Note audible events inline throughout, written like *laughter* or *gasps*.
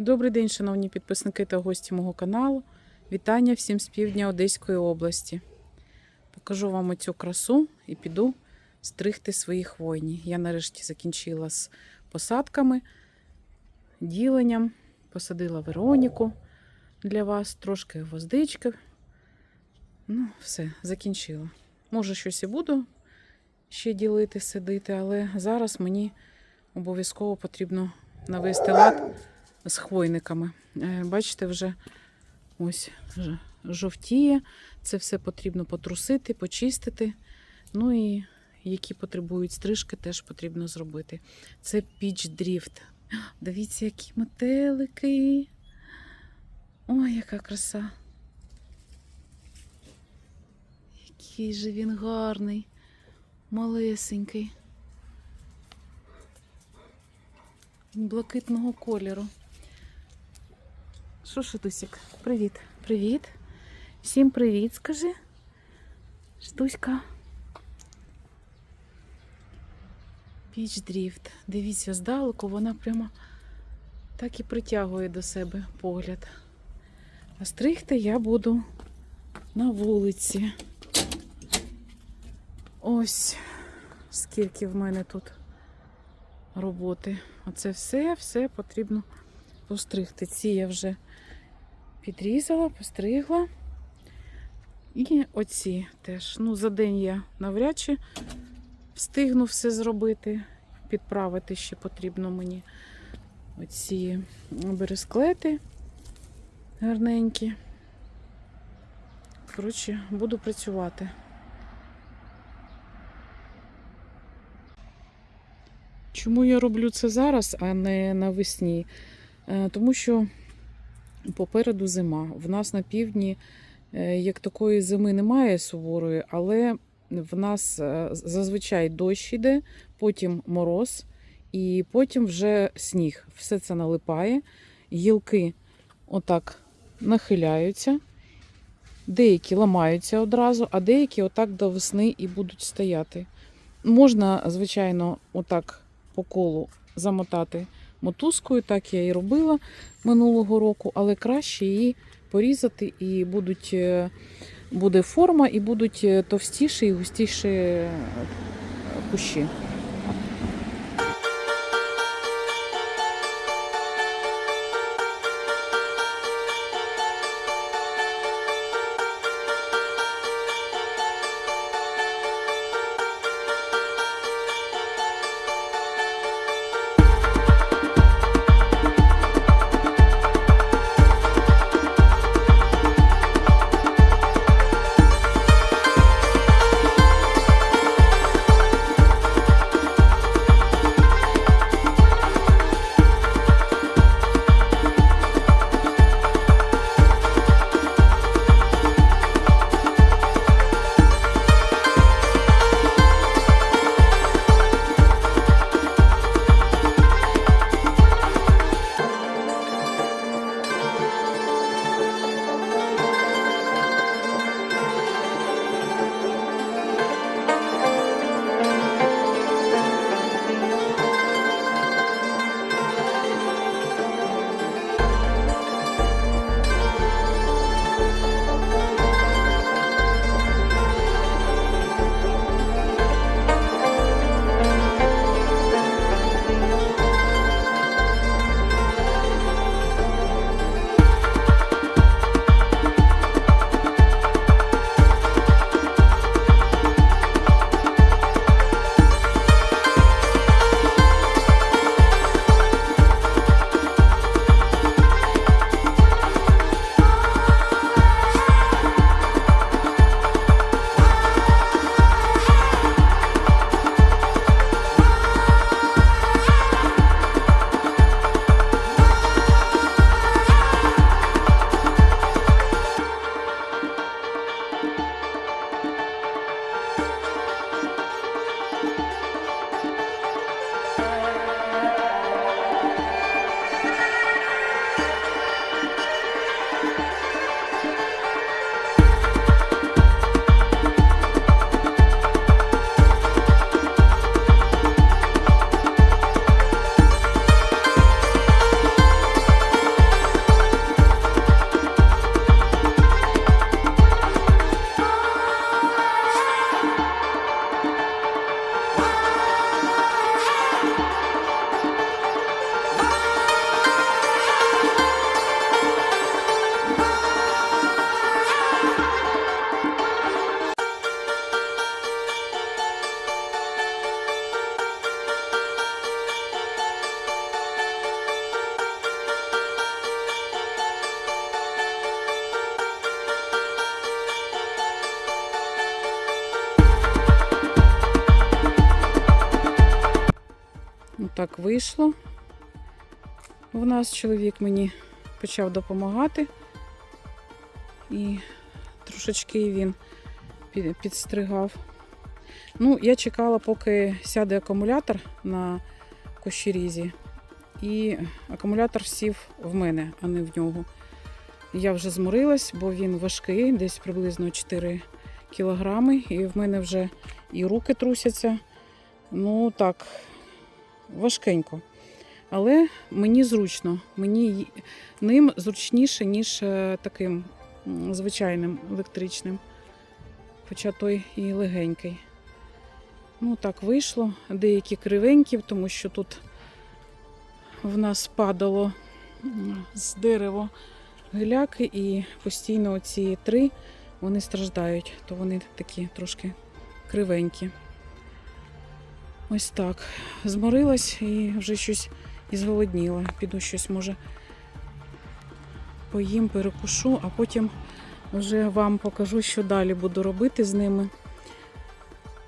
Добрий день, шановні підписники та гості мого каналу. Вітання всім з півдня Одеської області. Покажу вам оцю красу і піду стригти свої хвойні. Я нарешті закінчила з посадками, діленням. Посадила Вероніку для вас, трошки гвоздички. Ну, все, закінчила. Може, щось і буду ще ділити, сидити, але зараз мені обов'язково потрібно навести лад з хвойниками. Е, Бачите, вже ось вже жовтіє. Це все потрібно потрусити, почистити. Ну і які потребують стрижки, теж потрібно зробити. Це піч дріфт. *gasps* Дивіться, які метелики. Ой, яка краса. Який же він гарний, малесенький. Блакитного кольору. Що, Шатусік? Привіт. Привіт. Всім привіт, скажи. Штуська. Піч дріфт. Дивіться, здалеку вона прямо так і притягує до себе погляд. А стригти я буду на вулиці. Ось скільки в мене тут роботи. Оце все, все потрібно постригти. Ці я вже підрізала, постригла. І оці теж. Ну, за день я навряд чи встигну все зробити. Підправити ще потрібно мені оці бересклети гарненькі. Коротше, буду працювати. Чому я роблю це зараз, а не навесні? Е, Тому що попереду зима. В нас на півдні е, як такої зими немає суворої, але в нас е, зазвичай дощ іде, потім мороз, і потім вже сніг. Все це налипає, гілки отак нахиляються, деякі ламаються одразу, а деякі отак до весни і будуть стояти. Можна, звичайно, отак по колу замотати мотузкою, так я і робила минулого року, але краще її порізати і будуть, е, буде форма, і будуть е, товстіші і густіші е, кущі. Вийшло. В нас чоловік мені почав допомагати. І трошечки він підстригав. Ну, я чекала, поки сяде акумулятор на кощерізі. І акумулятор сів в мене, а не в нього. Я вже зморилась, бо він важкий, десь приблизно 4 кілограми, і в мене вже і руки трусяться. Ну так, важкенько. Але мені зручно, мені ним зручніше, ніж е, таким звичайним електричним. Хоча той і легенький. Ну, так вийшло. Деякі кривенькі, тому що тут в нас падало з дерева гиляки, і постійно оці три вони страждають, то вони такі трошки кривенькі. Ось так. Зморилась і вже щось і зголодніла. Піду щось, може, поїм, перекушу, а потім вже вам покажу, що далі буду робити з ними,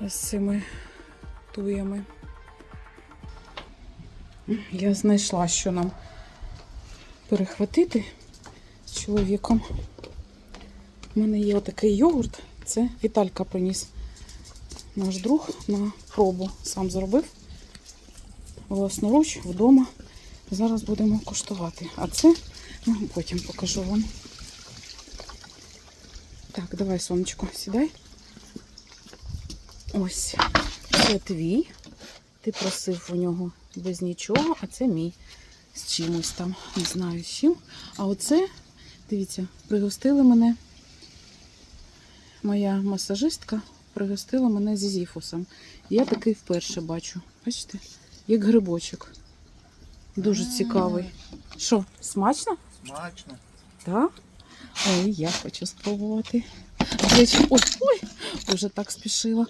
з цими туями. Я знайшла, що нам перехватити з чоловіком. У мене є отакий йогурт. Це Віталька приніс. Наш друг на пробу сам зробив. Власноруч вдома. Зараз будемо коштувати. А це ну, потім покажу вам. Так, давай, сонечко, сідай. Ось. Це твій. Ти просив у нього без нічого, а це мій. З чимось там, не знаю з чим. А оце, дивіться, пригостили мене. Моя масажистка пригостила мене зізіфусом. Я такий вперше бачу. Бачите? Як грибочок. Дуже цікавий. Що, смачно? Смачно. Так? Ой, я хочу спробувати. До речі, ой, ой, вже так спішила.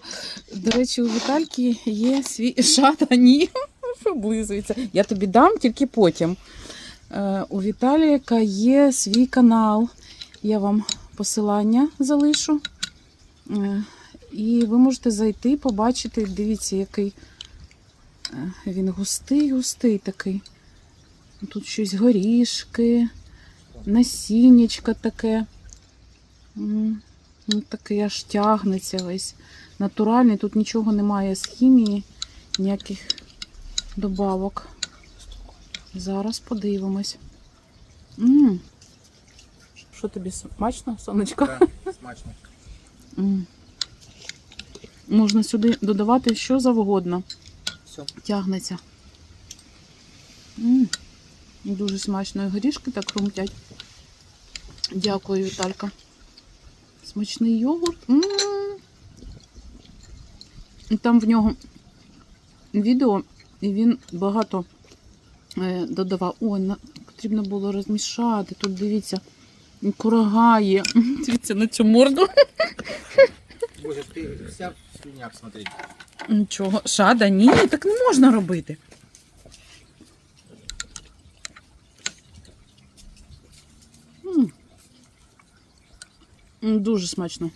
До речі, у Вітальки є свій шат, а ні, *laughs* облизується. Я тобі дам тільки потім. Е, у Віталіка є свій канал. Я вам посилання залишу. І ви можете зайти, побачити, дивіться, який е, він густий, густий такий. Тут щось горішки насіннячко таке. Ну, такий аж тягнеться весь. Натуральний, тут нічого немає з хімії, ніяких добавок. Зараз подивимось. Що тобі смачно, сонечко? Да, смачно. М. Можна сюди додавати що завгодно. Все. Тягнеться. М. Дуже смачно. І горішки так хрумтять. Дякую, Віталька. Смачний йогурт. М. І Там в нього відео, і він багато е, додавав. Ой, на... потрібно було розмішати. Тут дивіться, і курага є. *laughs* Дивіться на цю морду. Боже, ти вся в слюняк, смотри. Нічого. Шада, ні, так не можна робити. Дуже смачно.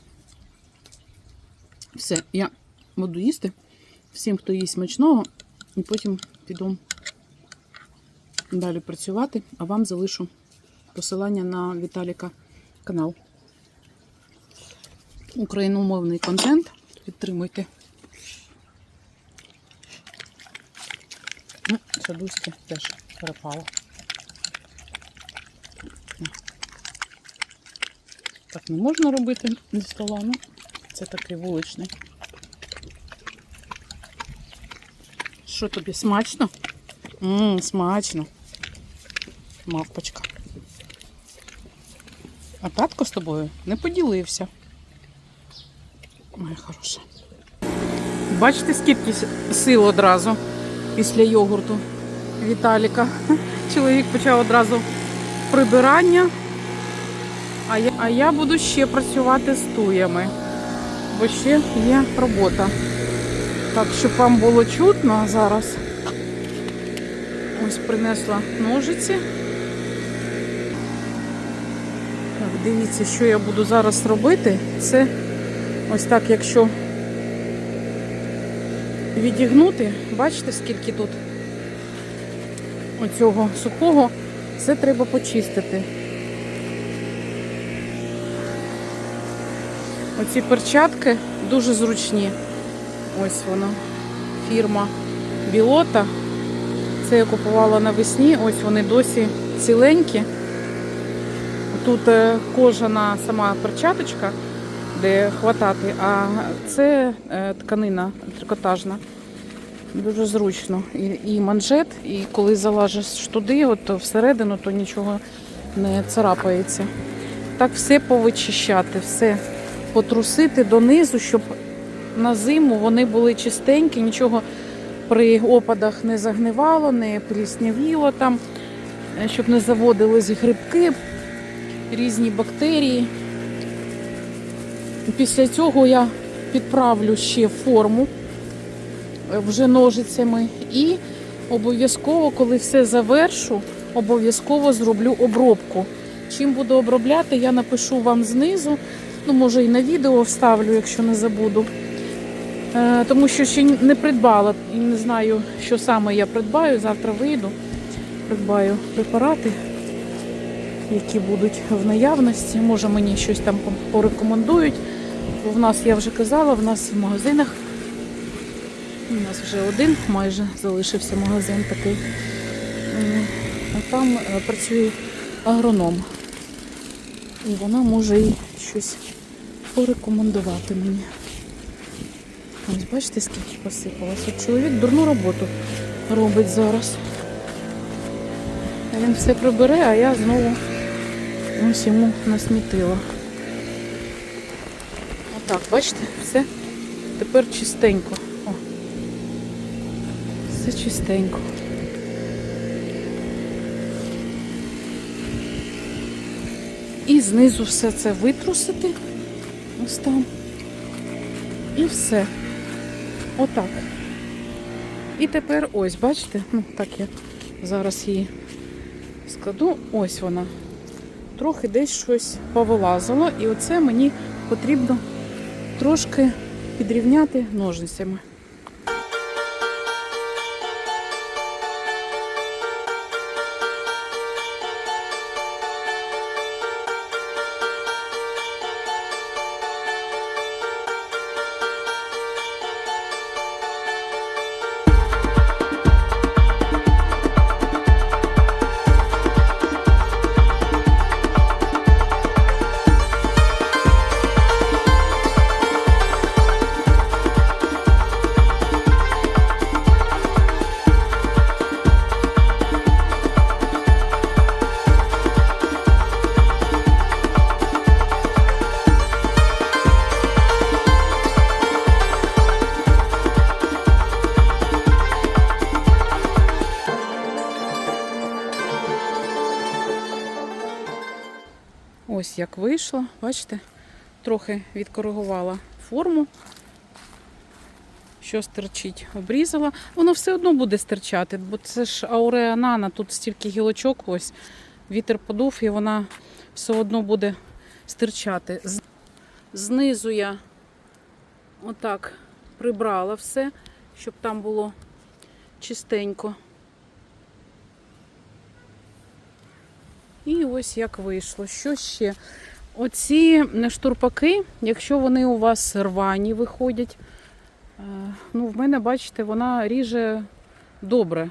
Все, я буду їсти. Всім, хто їсть смачного, і потім піду далі працювати, а вам залишу посилання на Віталіка канал. Україномовний контент. Підтримуйте. Ну, теж перепало. Так не можна робити зі стола, ну це такий вуличний. Що тобі смачно? Ммм, смачно. Мавпочка. А татко з тобою не поділився. Моя хороша. Бачите, скільки сил одразу після йогурту Віталіка. *laughs* Чоловік почав одразу прибирання. А я, а я буду ще працювати з туями, бо ще є робота. Так, щоб вам було чутно зараз. Ось принесла ножиці. Так, дивіться, що я буду зараз робити. Це ось так, якщо відігнути, бачите, скільки тут оцього сухого, все треба почистити. Оці перчатки дуже зручні. Ось воно. Фірма Білота. Це я купувала навесні. Ось вони досі ціленькі. Тут е, кожана сама перчаточка, де хватати, а це е, тканина трикотажна. Дуже зручно. І, і манжет, і коли залажиш туди, от всередину, то нічого не царапається. Так все повичищати, все потрусити донизу, щоб на зиму вони були чистенькі, нічого при опадах не загнивало, не пліснявіло там, е, щоб не заводились грибки, різні бактерії. Після цього я підправлю ще форму е, вже ножицями і обов'язково, коли все завершу, обов'язково зроблю обробку. Чим буду обробляти, я напишу вам знизу. Ну, може і на відео вставлю, якщо не забуду. Е, тому що ще не придбала і не знаю, що саме я придбаю. Завтра вийду, придбаю препарати, які будуть в наявності. Може мені щось там порекомендують. В нас, я вже казала, в нас в магазинах. У нас вже один майже залишився магазин такий. Там е, працює агроном. І вона може і щось порекомендувати мені. Ось бачите, скільки посипалось. От чоловік дурну роботу робить зараз. Він все прибере, а я знову ось йому насмітила. Отак, бачите, все тепер чистенько. О. Все чистенько. І знизу все це витрусити. Ось там. І все. Отак. І тепер ось, бачите, ну так я зараз її складу. Ось вона. Трохи десь щось повилазило. І оце мені потрібно трошки підрівняти ножницями. Як вийшло, бачите, трохи відкоригувала форму. Що стирчить, обрізала. Воно все одно буде стирчати, бо це ж ауреанана, тут стільки гілочок, ось вітер подув, і вона все одно буде стирчати. Знизу я отак прибрала все, щоб там було чистенько. І ось як вийшло. Що ще? Оці штурпаки, якщо вони у вас рвані виходять, е, ну, в мене, бачите, вона ріже добре.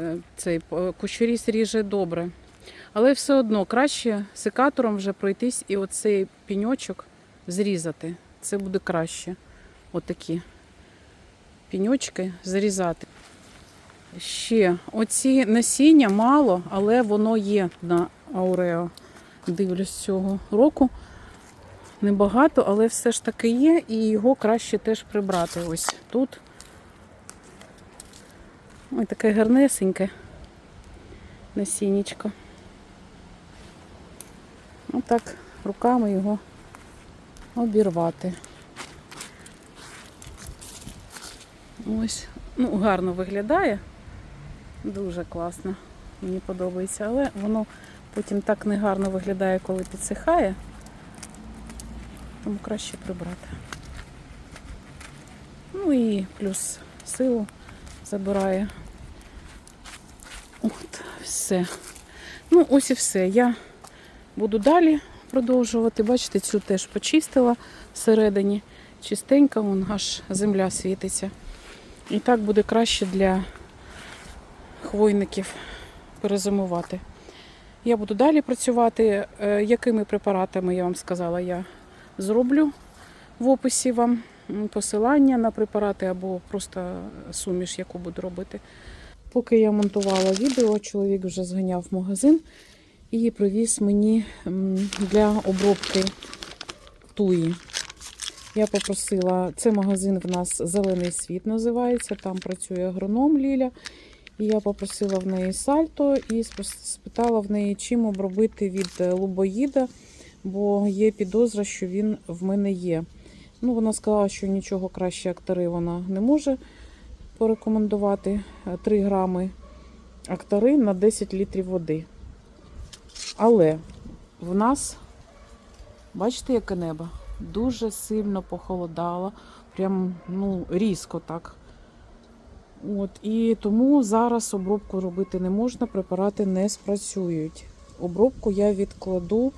Е, Цей е, кущоріз ріже добре. Але все одно краще секатором вже пройтись і оцей піньочок зрізати. Це буде краще. Отакі піньочки зрізати. Ще оці насіння мало, але воно є на Аурео. Дивлюсь цього року. Небагато, але все ж таки є, і його краще теж прибрати. Ось тут. Ось таке гарнесеньке насіннячко. Отак руками його обірвати. Ось, ну, гарно виглядає. Дуже класно. Мені подобається, але воно потім так негарно виглядає, коли підсихає. Тому краще прибрати. Ну і плюс силу забирає. От, все. Ну, ось і все. Я буду далі продовжувати. Бачите, цю теж почистила всередині. Чистенька, вон аж земля світиться. І так буде краще для хвойників перезимувати. Я буду далі працювати. Е, Якими препаратами я вам сказала, я зроблю в описі вам посилання на препарати або просто суміш, яку буду робити. Поки я монтувала відео, чоловік вже зганяв в магазин і привіз мені для обробки туї. Я попросила, це магазин в нас Зелений світ називається, там працює агроном Ліля. І я попросила в неї сальто і спитала в неї, чим обробити від е, лубоїда, бо є підозра, що він в мене є. Ну, вона сказала, що нічого краще актари вона не може порекомендувати. Е, 3 грами актари на 10 літрів води. Але в нас, бачите, яке небо? Дуже сильно похолодало, прям ну, різко так. От, і тому зараз обробку робити не можна, препарати не спрацюють. Обробку я відкладу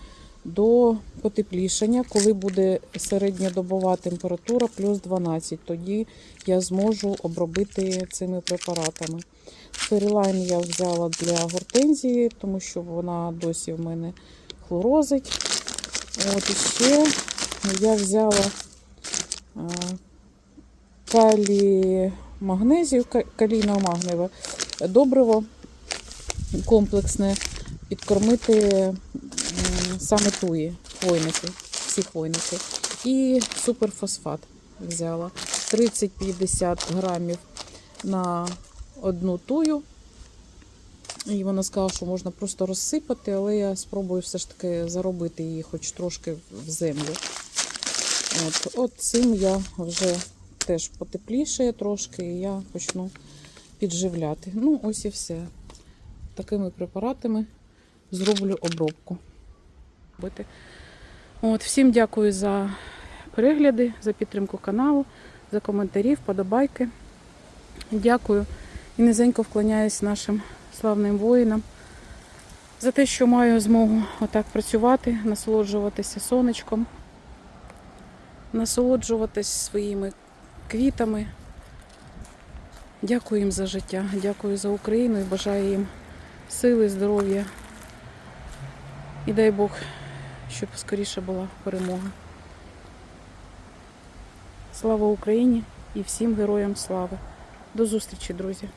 до потеплішання, коли буде середньодобова температура плюс 12. Тоді я зможу обробити цими препаратами. Стерилайн я взяла для гортензії, тому що вона досі в мене хлорозить. От і ще я взяла а, калій магнезію, ка- калійно-магневе добриво комплексне підкормити саме туї, хвойники, всі хвойники. І суперфосфат взяла 30-50 грамів на одну тую. І вона сказала, що можна просто розсипати, але я спробую все ж таки заробити її хоч трошки в землю. От, от цим я вже теж потеплішає трошки, і я почну підживляти. Ну, ось і все. Такими препаратами зроблю обробку. От, всім дякую за перегляди, за підтримку каналу, за коментарі, вподобайки. Дякую і низенько вклоняюсь нашим славним воїнам за те, що маю змогу отак працювати, насолоджуватися сонечком, насолоджуватись своїми квітами. Дякую їм за життя, дякую за Україну і бажаю їм сили, здоров'я. І дай Бог, щоб скоріше була перемога. Слава Україні і всім героям слави. До зустрічі, друзі!